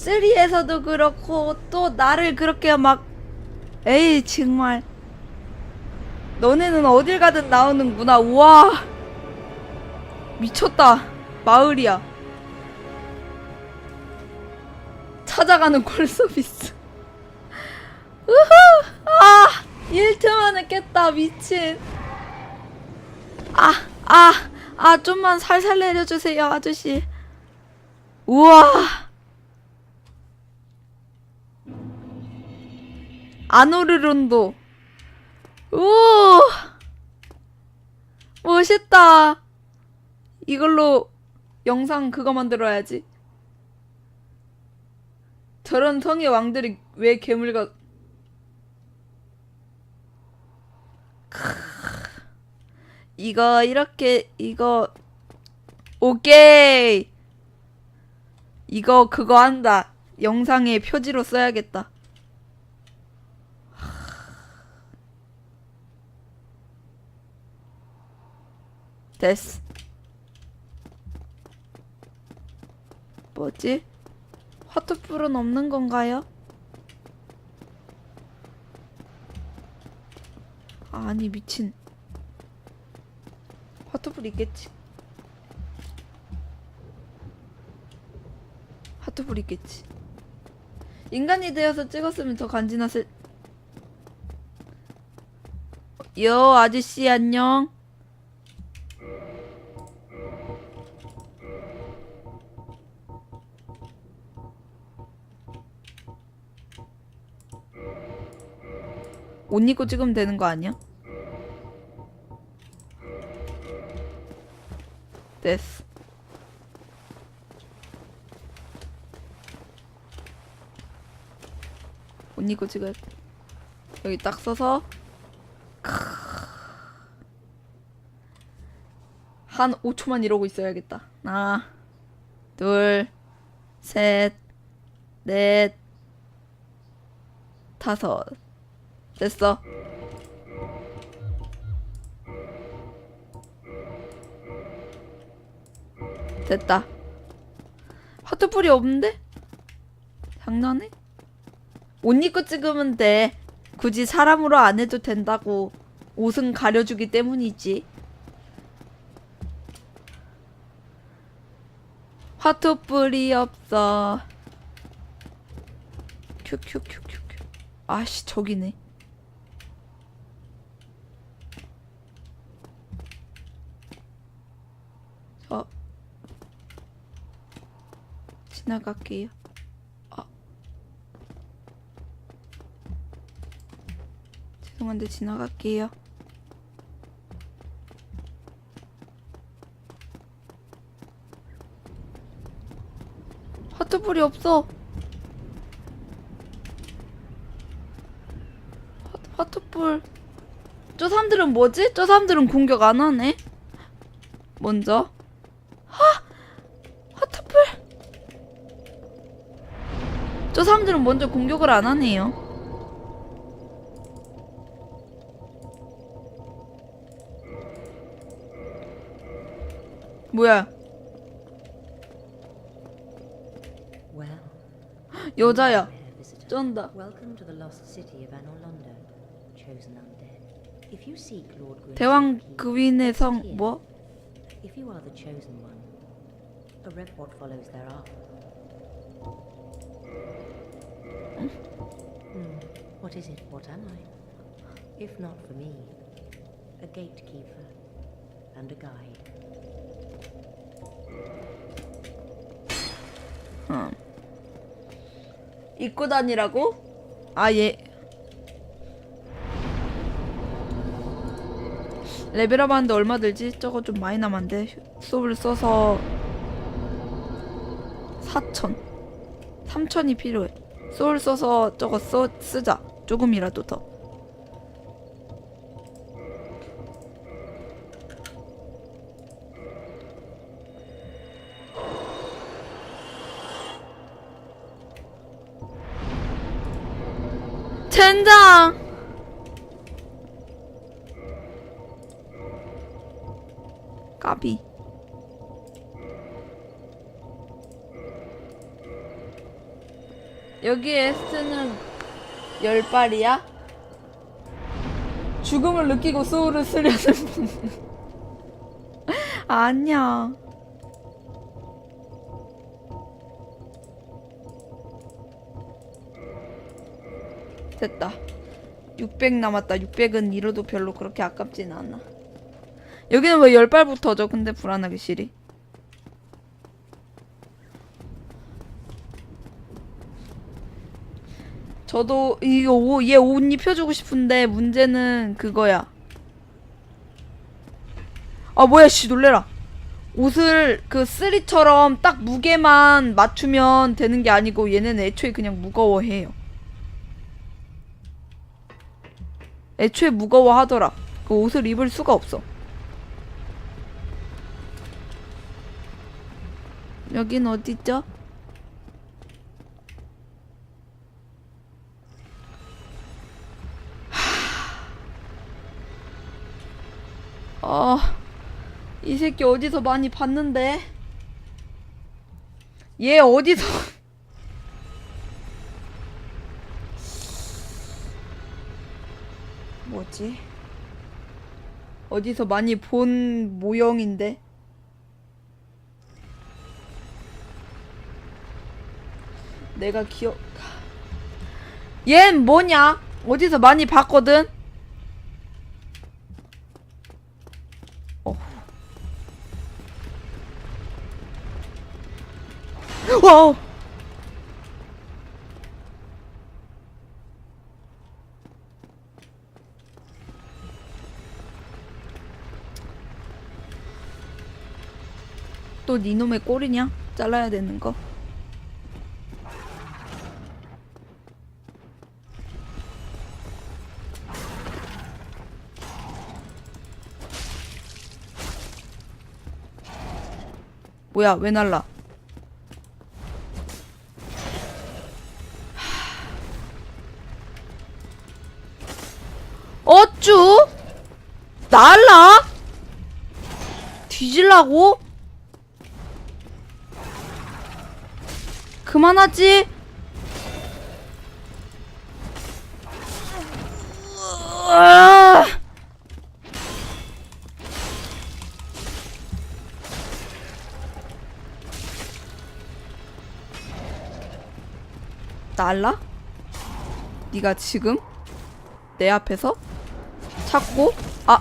3에서도 그렇고 또 나를 그렇게 막 에이 정말. 너네는 어딜 가든 나오는구나. 우와. 미쳤다. 마을이야. 찾아가는 콜 서비스. 우후! 아 1트 만에 깼다. 미친. 아 아, 아, 좀만 살살 내려주세요, 아저씨. 우와. 아노르론도. 우. 멋있다. 이걸로 영상 그거 만들어야지. 저런 성의 왕들이 왜 괴물과 이거 이렇게 이거 오케이 이거 그거 한다 영상에 표지로 써야겠다 됐어 뭐지? 화투불은 없는 건가요? 아니 미친 하트불 있겠지. 하트불 있겠지. 인간이 되어서 찍었으면 더 간지났을. 요 아저씨 안녕. 옷 입고 찍으면 되는 거 아니야? 됐어. 옷 입고 찍어. 여기 딱 써서 한 5초만 이러고 있어야겠다. 하나, 둘, 셋, 넷, 다섯. 됐어. 됐다. 하트불이 없는데? 장난해? 옷 입고 찍으면 돼. 굳이 사람으로 안 해도 된다고. 옷은 가려주기 때문이지. 화투불이 없어. 큐큐큐큐큐. 아씨 저기네. 저 지나갈게요. 아. 죄송한데 지나갈게요. 하트불이 없어. 하, 하트불. 저 사람들은 뭐지? 저 사람들은 공격 안 하네. 먼저. 하트불. 저 사람들은 먼저 공격을 안 하네요. 뭐야? 여자야. 쩐다. 대왕 그윈의 성. 뭐? What is it? What am I? If not for me, a gatekeeper and a guide. 입고 다니라고? 아 예. 레벨업 하는데 얼마 들지? 저거 좀 많이 남았는데 수업을 써서 4천 3천이 필요해 소울 써서 저거 써, 쓰자. 조금이라도 더. 젠장! 까비 여기 에스트는 열 발이야? 죽음을 느끼고 소울을 쓰려는 분. 아니야. 됐다. 600 남았다. 600은 잃어도 별로 그렇게 아깝진 않아. 여기는 왜 10발부터죠? 근데 불안하게 실이. 저도 이거 옷, 얘 옷 입혀주고 싶은데 문제는 그거야. 아 뭐야 씨 놀래라. 옷을 그 쓰리처럼 딱 무게만 맞추면 되는 게 아니고 얘는 애초에 그냥 무거워해요. 애초에 무거워하더라. 그 옷을 입을 수가 없어. 여긴 어디죠? 아, 이 새끼 어디서 많이 봤는데? 얘 어디서? 뭐지? 어디서 많이 본 모형인데? 내가 기억. 얜 뭐냐? 어디서 많이 봤거든? 와우. 또 니놈의 꼴이냐? 잘라야 되는 거. 뭐야 왜 날라 쭈 날라 뒤질라고 그만하지. 날라? 네가 지금 내 앞에서 찾고 아.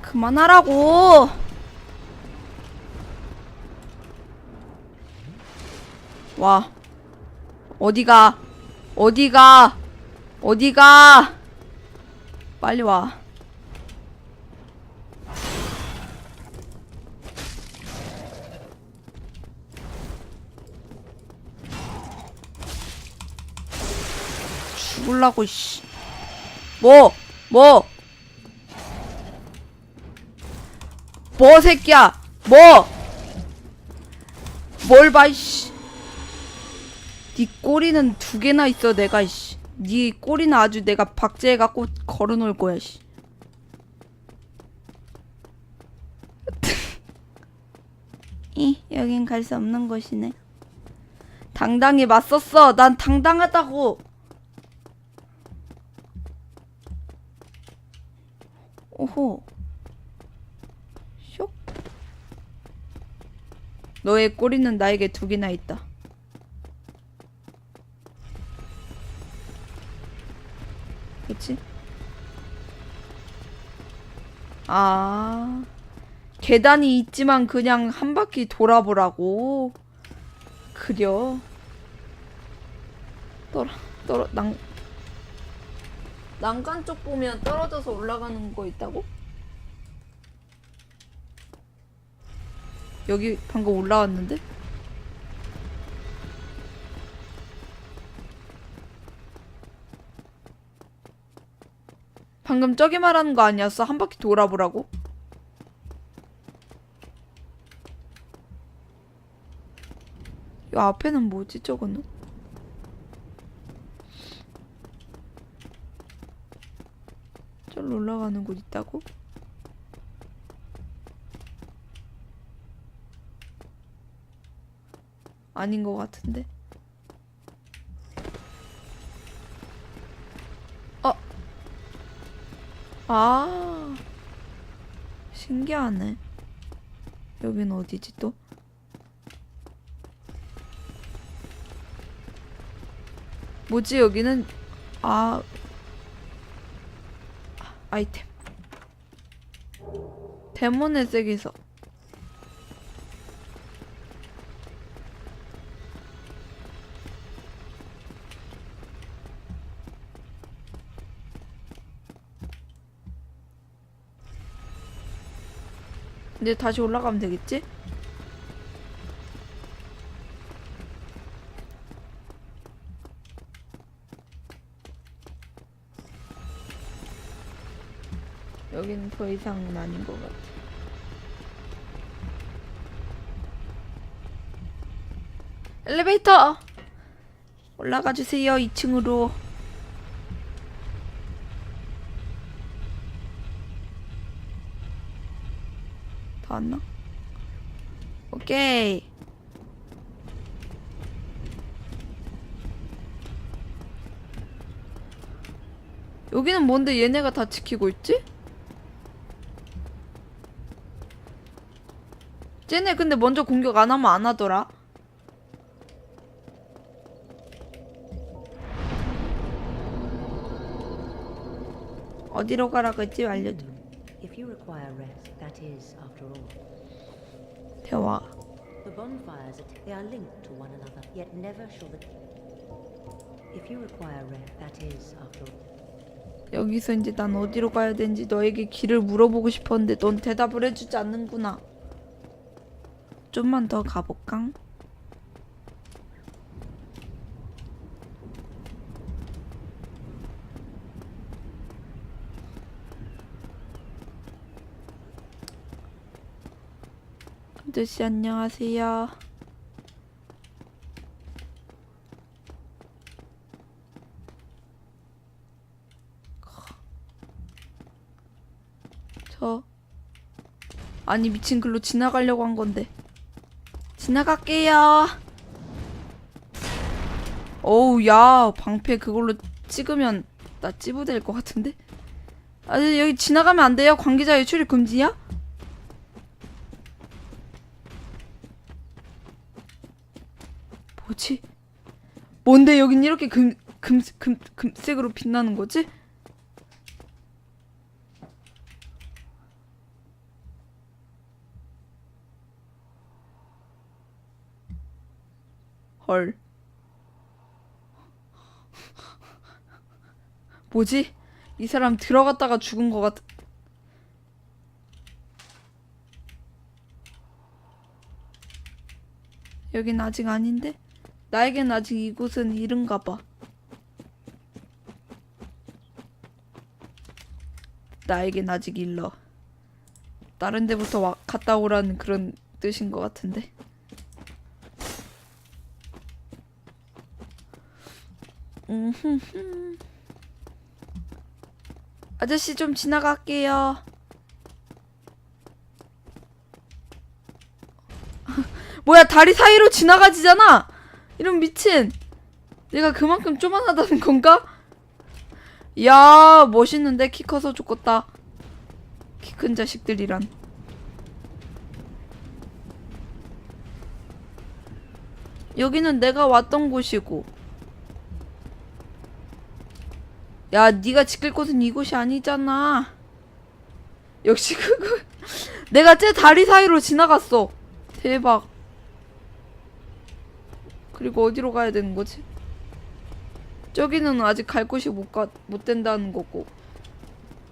그만하라고. 와. 어디가? 어디가? 어디가? 빨리 와. 죽을라고 씨. 뭐? 뭐? 뭐 새끼야? 뭐? 뭘 봐, 씨. 네 꼬리는 두 개나 있어, 내가, 씨. 네 꼬리는 아주 내가 박제해갖고 걸어놓을 거야, 씨. 이, 여긴 갈 수 없는 곳이네. 당당히 맞섰어. 난 당당하다고. 오호. 쇽. 너의 꼬리는 나에게 두 개나 있다. 그치? 아. 계단이 있지만 그냥 한 바퀴 돌아보라고. 그려. 떨어, 떨어, 난, 난간 쪽 보면 떨어져서 올라가는 거 있다고? 여기 방금 올라왔는데? 방금 저기 말하는 거 아니었어? 한 바퀴 돌아보라고? 이 앞에는 뭐지 저거는? 저로 올라가는 곳 있다고? 아닌 것 같은데. 어. 아. 신기하네. 여긴 어디지 또? 뭐지 여기는 아 아이템 데몬의 세계에서 이제 다시 올라가면 되겠지? 여기는 더 이상은 아닌 것 같아. 엘리베이터! 올라가 주세요, 2층으로. 다 왔나? 오케이. 여기는 뭔데 얘네가 다 지키고 있지? 쟤네 근데 먼저 공격 안 하면 안 하더라. 어디로 가라고 했지? 알려줘. 대화. The bonfires, they are linked to one another, yet never shall the... If you require rest, that is, after all. 여기서 이제 난 어디로 가야 되는지 너에게 길을 물어보고 싶었는데 넌 대답을 해주지 않는구나. 좀만 더 가볼까? 아저씨 안녕하세요. 저 아니 미친 글로 지나가려고 한 건데 지나갈게요. 어우 야 방패 그걸로 찍으면 나 찌부될 것 같은데. 아니 여기 지나가면 안 돼요. 관계자의 출입 금지야? 뭐지? 뭔데 여긴 이렇게 금, 금, 금, 금색으로 빛나는 거지? 헐. 뭐지? 이 사람 들어갔다가 죽은 것 같. 여긴 아직 아닌데? 나에겐 아직 이곳은 이른가 봐. 나에겐 아직 일러. 다른 데부터 와, 갔다 오라는 그런 뜻인 것 같은데. 아저씨 좀 지나갈게요. 뭐야 다리 사이로 지나가지잖아. 이런 미친. 내가 그만큼 쪼만하다는 건가? 이야 멋있는데 키 커서 좋겠다. 키 큰 자식들이란. 여기는 내가 왔던 곳이고. 야, 네가 지킬 곳은 이곳이 아니잖아. 역시 그거 내가 쟤 다리 사이로 지나갔어. 대박. 그리고 어디로 가야 되는 거지? 저기는 아직 갈 곳이 못 가, 못 된다는 거고.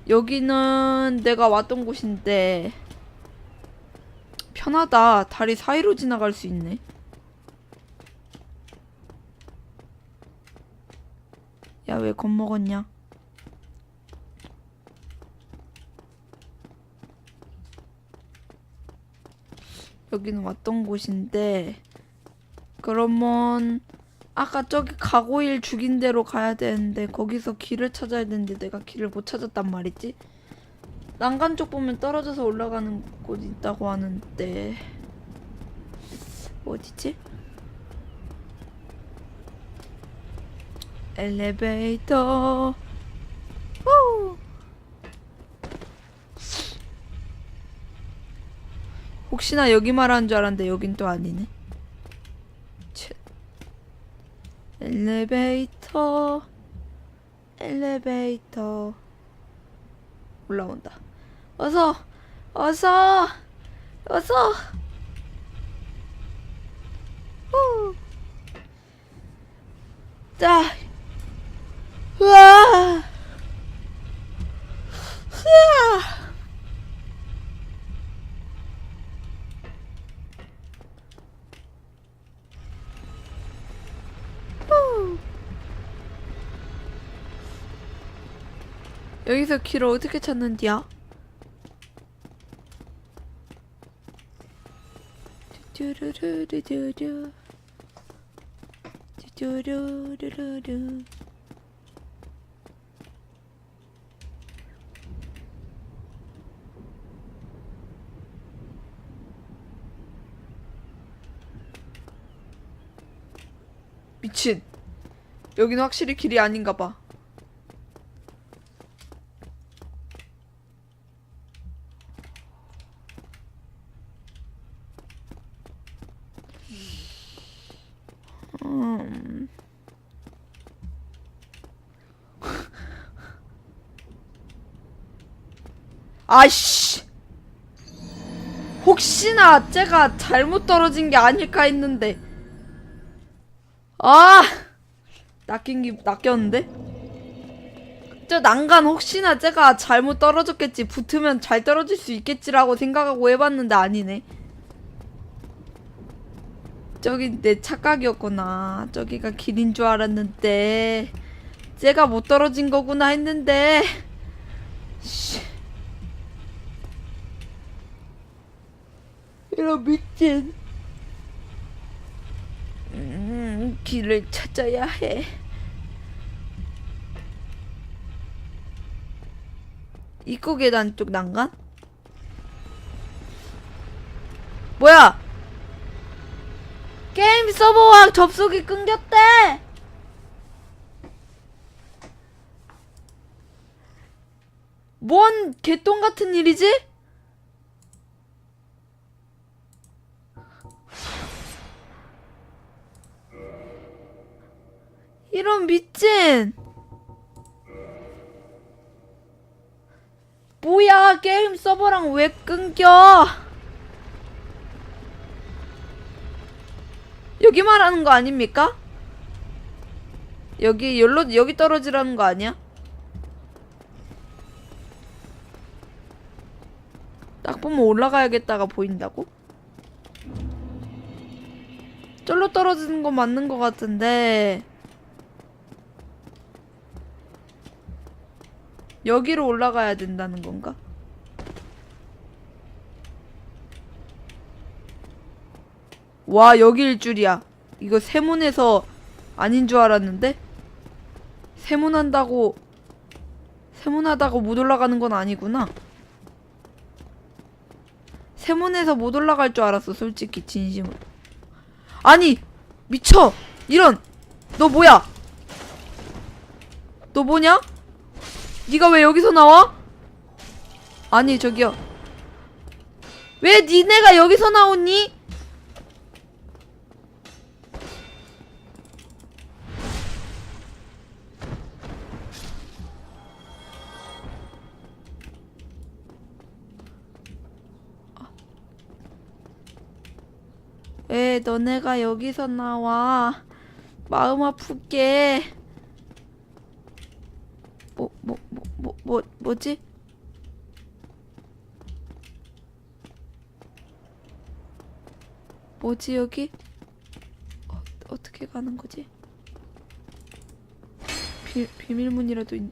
여기는 내가 왔던 곳인데. 편하다. 다리 사이로 지나갈 수 있네. 야, 왜 겁먹었냐? 여기는 왔던 곳인데, 그러면, 아까 저기 가고일 죽인 대로 가야 되는데, 거기서 길을 찾아야 되는데, 내가 길을 못 찾았단 말이지? 난간 쪽 보면 떨어져서 올라가는 곳 있다고 하는데, 어디지? 엘리베이터 후. 혹시나 여기 말하는 줄 알았는데 여긴 또 아니네 쳇. 엘리베이터 엘리베이터 올라온다 어서 어서 어서 후. 자 으아. 후. 여기서 길을 어떻게 찾는디야? 뚜루루루루루 뚜루루루루 미친 여기는 확실히 길이 아닌가 봐 음. 아이씨. 혹시나 쟤가 잘못 떨어진 게 아닐까 했는데. 아! 낚인 게 낚였는데? 저 난간 혹시나 쟤가 잘못 떨어졌겠지. 붙으면 잘 떨어질 수 있겠지라고 생각하고 해봤는데 아니네. 저기 내 착각이었구나. 저기가 길인 줄 알았는데 쟤가 못 떨어진 거구나 했는데 씨. 이런 미친 음, 길을 찾아야 해. 입구 계단 쪽 난간? 뭐야? 게임 서버와 접속이 끊겼대. 뭔 개똥 같은 일이지? 이런 미친. 뭐야, 게임 서버랑 왜 끊겨? 여기 말하는 거 아닙니까? 여기 열로 여기 떨어지라는 거 아니야? 딱 보면 올라가야겠다가 보인다고? 쫄로 떨어지는 거 맞는 거 같은데 여기로 올라가야 된다는 건가? 와 여기일 줄이야. 이거 세문에서 아닌 줄 알았는데? 세문한다고 세문하다고 못 올라가는 건 아니구나. 세문에서 못 올라갈 줄 알았어 솔직히 진심으로. 아니 미쳐! 이런! 너 뭐야? 너 뭐냐 네가 왜 여기서 나와 아니 저기요 왜 니네가 여기서 나오니 왜 너네가 여기서 나와? 마음 아프게. 뭐, 뭐, 뭐, 뭐지? 뭐지, 여기? 어, 어떻게 가는 거지? 비, 비밀문이라도 있...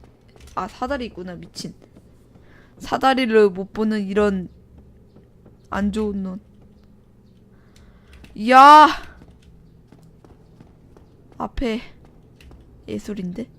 아, 사다리 있구나, 미친. 사다리를 못 보는 이런 안 좋은 눈. 이야 앞에 예술인데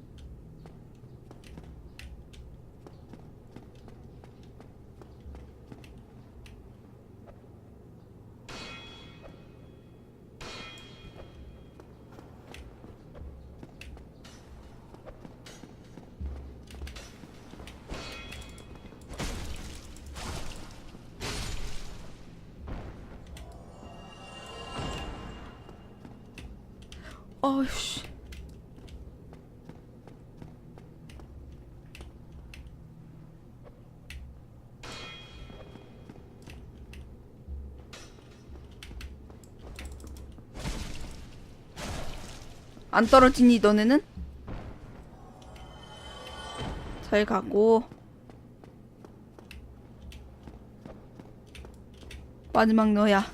안 떨어지니 너네는? 잘 가고. 마지막 너야.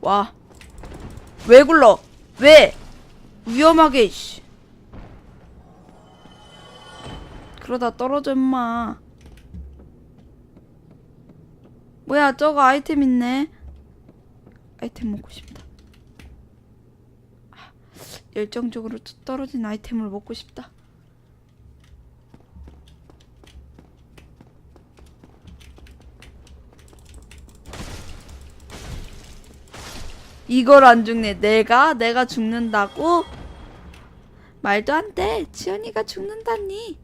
와. 왜 굴러? 왜? 위험하게 씨. 그러다 떨어져 임마. 뭐야 저거 아이템 있네. 아이템 먹고 아, 열정적으로 떨어진 아이템을 먹고 싶다 이걸 안 죽네. 내가 내가 죽는다고? 말도 안 돼. 지연이가 죽는다니.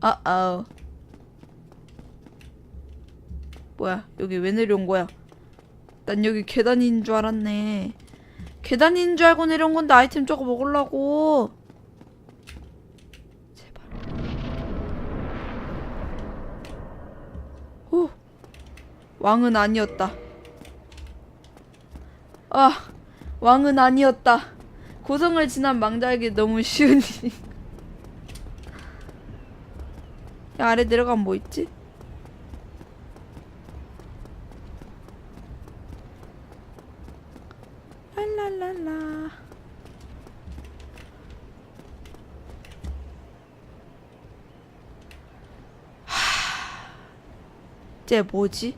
아아. 뭐야? 여기 왜 내려온 거야? 난 여기 계단인 줄 알았네. 계단인 줄 알고 내려온 건데 아이템 저거 먹으려고. 제발. 오. 왕은 아니었다. 아, 왕은 아니었다. 고성을 지난 망자에게 너무 쉬운 일. 야, 아래 내려가면 뭐 있지? 랄랄랄라. 하... 쟤 뭐지?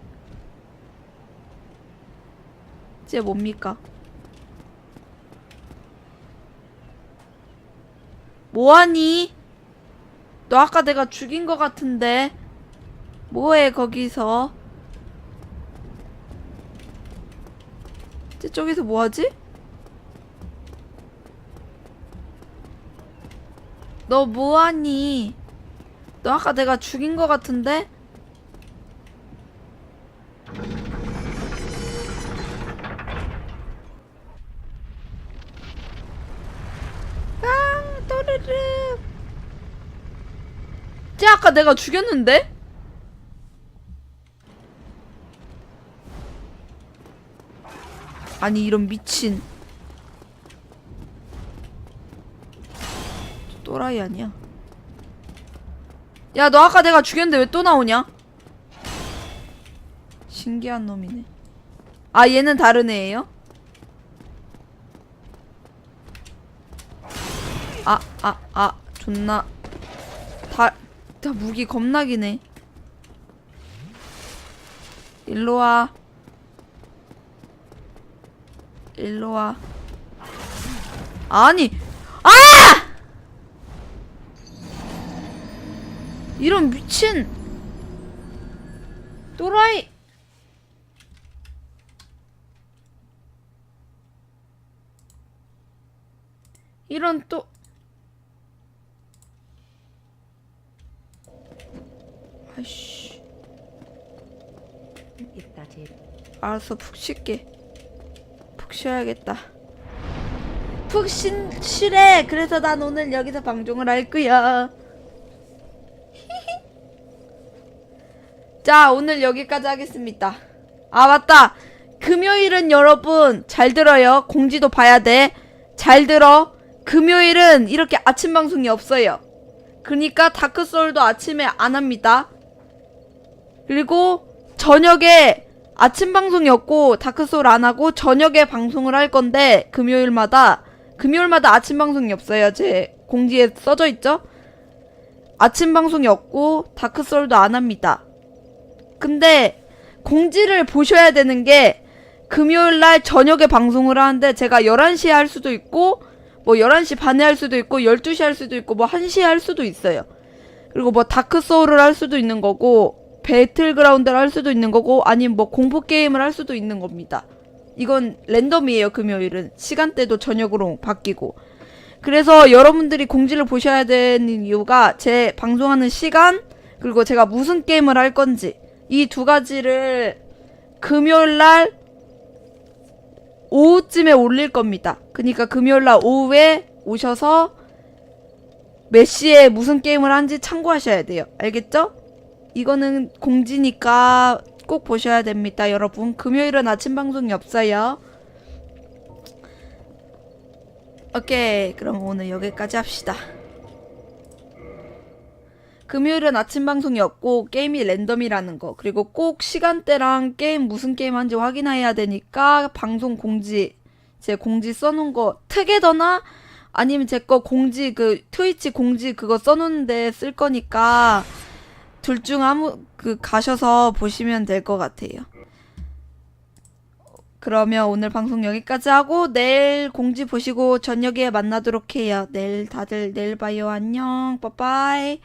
쟤 뭡니까? 뭐하니? 너 아까 내가 죽인 거 같은데 뭐해 거기서? 저쪽에서 뭐하지? 너 뭐하니? 너 아까 내가 죽인 거 같은데? 아, 또르르. 쟤 아까 내가 죽였는데? 아니 이런 미친 또라이 아니야 야 너 아까 내가 죽였는데 왜 또 나오냐? 신기한 놈이네 아 얘는 다른 애예요? 아, 아, 아, 존나. 다, 다 무기 겁나기네. 일로 와. 일로 와. 아니, 이런 미친. 또라이. 이런 또. 아이씨. That is. 알았어 푹 쉴게 푹 쉬어야겠다 푹 쉰, 쉬래 그래서 난 오늘 여기서 방송을 할 거야 자 오늘 여기까지 하겠습니다. 아 맞다. 금요일은 여러분 잘 들어요. 공지도 봐야 돼 잘 들어. 금요일은 이렇게 아침 방송이 없어요. 그니까 다크소울도 아침에 안 합니다. 그리고 저녁에 아침 방송이 없고 다크소울 안 하고 저녁에 방송을 할 건데 금요일마다 금요일마다 아침 방송이 없어요. 제 공지에 써져 있죠? 아침 방송이 없고 다크소울도 안 합니다. 근데 공지를 보셔야 되는 게 금요일 날 저녁에 방송을 하는데 제가 11시에 할 수도 있고 뭐 11시 반에 할 수도 있고 12시 할 수도 있고 뭐 1시에 할 수도 있어요. 그리고 뭐 다크 소울을 할 수도 있는 거고 배틀그라운드를 할 수도 있는 거고 아니면 뭐 공포 게임을 할 수도 있는 겁니다. 이건 랜덤이에요. 금요일은 시간대도 저녁으로 바뀌고. 그래서 여러분들이 공지를 보셔야 되는 이유가 제 방송하는 시간 그리고 제가 무슨 게임을 할 건지 이 두 가지를 금요일 날 오후쯤에 올릴 겁니다. 그니까 금요일 날 오후에 오셔서 몇 시에 무슨 게임을 하는지 참고하셔야 돼요. 알겠죠? 이거는 공지니까 꼭 보셔야 됩니다, 여러분. 금요일은 아침 방송이 없어요. 오케이, 그럼 오늘 여기까지 합시다. 금요일은 아침 방송이 없고 게임이 랜덤이라는 거 그리고 꼭 시간대랑 게임 무슨 게임 하는지 확인해야 되니까 방송 공지 제 공지 써놓은 거 트게더나 아니면 제 거 공지 그 트위치 공지 그거 써놓는데 쓸 거니까 둘 중 아무 그 가셔서 보시면 될 것 같아요. 그러면 오늘 방송 여기까지 하고 내일 공지 보시고 저녁에 만나도록 해요. 내일 다들 내일 봐요. 안녕. 빠빠이.